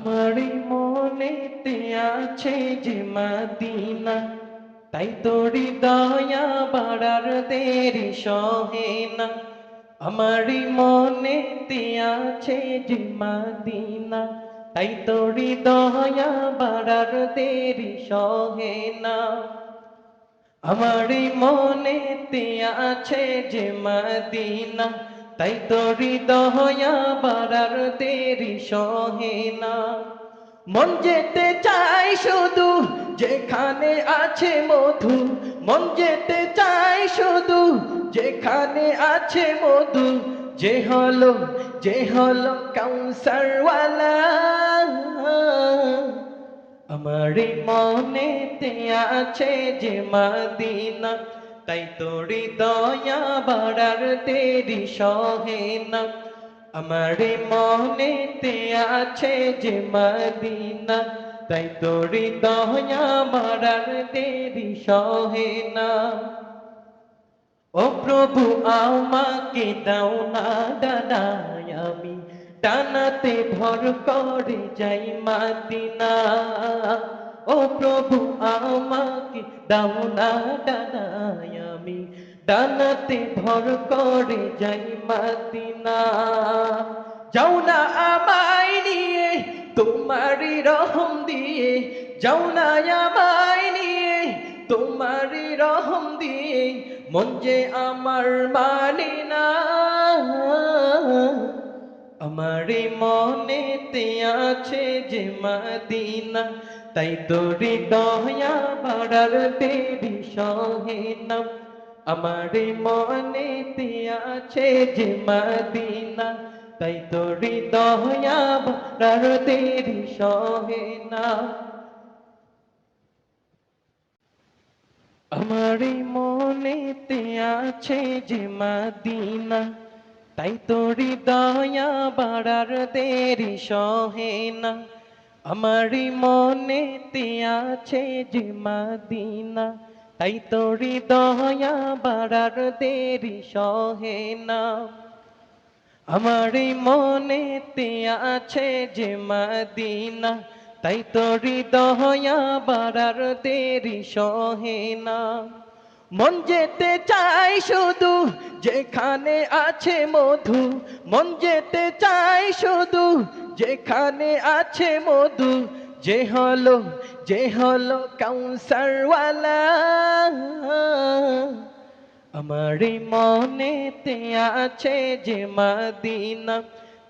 আমারই মনেতে আছে যে মাদিনা। তাই তোরি দয়া বাড়ার দেরি সহে না। আমারই মনেতে আছে যে মাদিনা। তাই তোরি দয়া বাড়ার দেরি সহে না। আমারই মনেতে আছে যে মদিনা। তাই তোরি দয়া বাড়ার তেরি সহে না। মন যেতে চাই শুধু যেখানে আছে মধু। মন যেতে চাই শুধু যেখানে আছে মধু। যে হলো যে হলো কাউসারওয়ালা। আমার মনেতে আছে যে মাদিনা। তাই তোরি দয়া বাড়ার তেরি সহে না। আমার মনেতে আছে যে মাদিনা, তাই তোরি দয়া বাড়ার তেরি সহে না। ও প্রভু, আমাকে দাও না দাদায় আমি, টানাতে ভর করে যাই মাদিনা। প্রভু আমাকে দাও না দাদায় আমি। টানাতে ভর করে যাই মাদিনা। যাও না আমায় নিয়ে, তোমারই রহম দিয়ে। যাও না আমায় নিয়ে, তোমারই রহম দিয়ে। মন যে আমার মানে না আমার মনেতে আছে যে মাদিনা। তাই তোরি দয়া বাড়ার তেরি সহে না আমার মনেতে আছে যে মাদিনা। তাই তোরি দয়া বাড়ার তেরি সহে না আমার মনে আছে যে মাদিনা। তাই তোরি দয়া বাড়ার দেরি সহে না আমার মনেতে আছে যে মাদিনা, তাই তোরি দয়া বাড়ার দেরি সহে না। আমার মনেতে আছে যে মাদিনা, তাই তোরি দয়া বাড়ার দেরি সহে না। মন যেতে চাই শুধু, যেখানে আছে মধু। মন যেতে চাই শুধু, যেখানে আছে মধু। যে হলো যে হলো কাউসারওয়ালা আমার মনেতে আছে যে মাদিনা,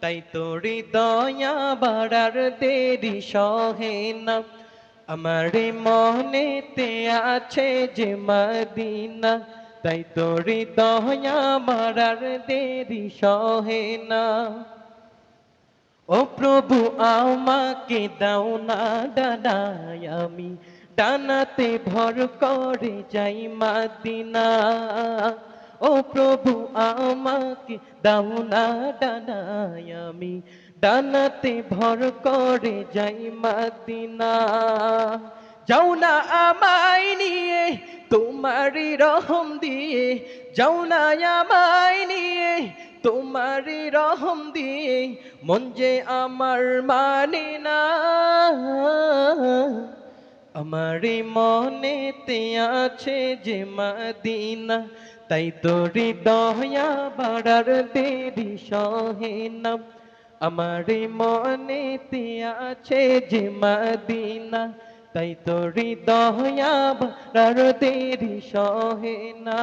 তাই তোরি দয়া বাড়ার দেরি সহে না। আমার মনেতে আছে যে মাদিনা, তাই তোরি দয়া বাড়ার দেরি সহে না। ও প্রভু, আমাকে দাও না দাদায় আমি, ডানাতে ভর করে যাই মাদিনা। ও প্রভু, আমাকে দাও না ডানায় আমি ডানাতে ভর করে যাই মাদিনা। যাও না আমায় নিয়ে তোমারই রহম দিয়ে, যাও না আমায় নিয়ে তোমারই রহম দিয়ে, মন যে আমার মানে না। আমার মনেতে আছে যে মাদিনা, তাই তোরি দয়া বাড়ার দেরি সহে না। আমার মনে আছে যে মাদিনা তাই তোরি দয়া বাড়ার দেরি সহে না।